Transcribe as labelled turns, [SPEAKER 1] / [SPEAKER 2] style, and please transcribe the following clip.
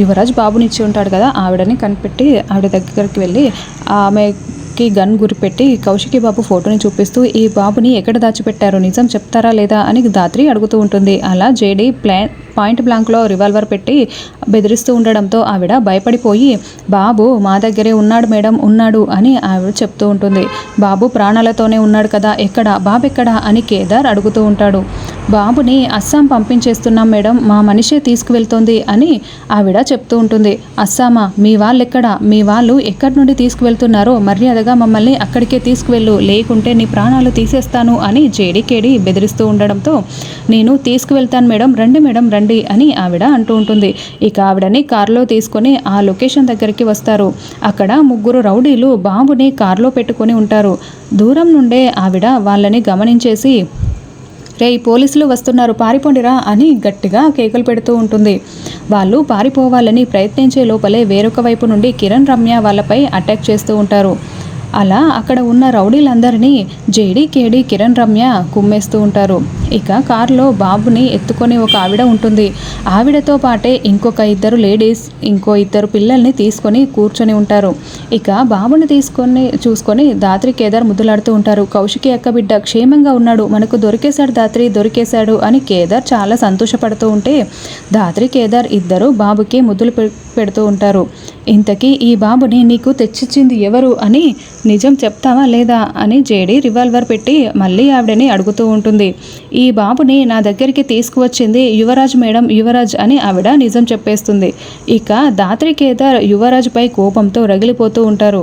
[SPEAKER 1] యువరాజ్ బాబునిచ్చి ఉంటాడు కదా ఆవిడని కనిపెట్టి ఆవిడ దగ్గరికి వెళ్ళి ఆమెకి గన్ గురిపెట్టి కౌశికి బాబు ఫోటోని చూపిస్తూ ఈ బాబుని ఎక్కడ దాచిపెట్టారు? నిజం చెప్తారా లేదా? అని దాత్రి అడుగుతూ ఉంటుంది. అలా జేడీ ప్లాన్ పాయింట్ బ్లాంక్లో రివాల్వర్ పెట్టి బెదిరిస్తూ ఉండడంతో ఆవిడ భయపడిపోయి బాబు మా దగ్గరే ఉన్నాడు మేడం ఉన్నాడు అని ఆవిడ చెప్తూ ఉంటుంది. బాబు ప్రాణాలతోనే ఉన్నాడు కదా ఎక్కడ? బాబు ఎక్కడ అని కేదార్ అడుగుతూ ఉంటాడు. బాబుని అస్సాం పంపించేస్తున్నాం మేడం మా మనిషే తీసుకువెళ్తోంది అని ఆవిడ చెప్తూ ఉంటుంది. అస్సామా మీ వాళ్ళు ఎక్కడ మీ వాళ్ళు ఎక్కడి నుండి తీసుకువెళ్తున్నారో మర్యాదగా మమ్మల్ని అక్కడికే తీసుకువెళ్ళు లేకుంటే నీ ప్రాణాలు తీసేస్తాను అని జేడీకేడి బెదిరిస్తూ ఉండడంతో నేను తీసుకువెళ్తాను మేడం రండి మేడం రండి అని ఆవిడ అంటూ ఉంటుంది. ఇక ఆవిడని కారులో తీసుకొని ఆ లొకేషన్ దగ్గరికి వస్తారు. అక్కడ ముగ్గురు రౌడీలు బాబుని కారులో పెట్టుకొని ఉంటారు. దూరం నుండే ఆవిడ వాళ్ళని గమనించేసి రే పోలీసులు వస్తున్నారు పారిపోండిరా అని గట్టిగా కేకలు పెడుతూ ఉంటుంది. వాళ్ళు పారిపోవాలని ప్రయత్నించే లోపలే వేరొక వైపు నుండి కిరణ్ రమ్య వాళ్ళపై అటాక్ చేస్తూ ఉంటారు. అలా అక్కడ ఉన్న రౌడీలందరినీ జేడీ కేడీ కిరణ్ రమ్య కుమ్మేస్తూ ఉంటారు. ఇక కారులో బాబుని ఎత్తుకొని ఒక ఆవిడ ఉంటుంది. ఆవిడతో పాటే ఇంకొక ఇద్దరు లేడీస్ ఇంకో ఇద్దరు పిల్లల్ని తీసుకొని కూర్చొని ఉంటారు. ఇక బాబుని తీసుకొని చూసుకొని దాత్రి కేదార్ ముద్దులాడుతూ ఉంటారు. కౌశికి అక్క బిడ్డ క్షేమంగా ఉన్నాడు. మనకు దొరికేశాడు దాత్రి దొరికేశాడు అని కేదార్ చాలా సంతోషపడుతూ ఉంటే దాత్రి కేదార్ ఇద్దరు బాబుకి ముద్దులు పె- పెడుతూ ఉంటారు. ఇంతకీ ఈ బాబుని నీకు తెచ్చిచ్చింది ఎవరు అని నిజం చెప్తావా లేదా అని జేడి రివాల్వర్ పెట్టి మళ్ళీ ఆవిడని అడుగుతూ ఉంటుంది. ఈ బాబుని నా దగ్గరికి తీసుకువచ్చింది యువరాజ్ మేడం యువరాజ్ అని ఆవిడ నిజం చెప్పేస్తుంది. ఇక దాత్రి కేదార్ యువరాజ్పై కోపంతో రగిలిపోతూ ఉంటారు.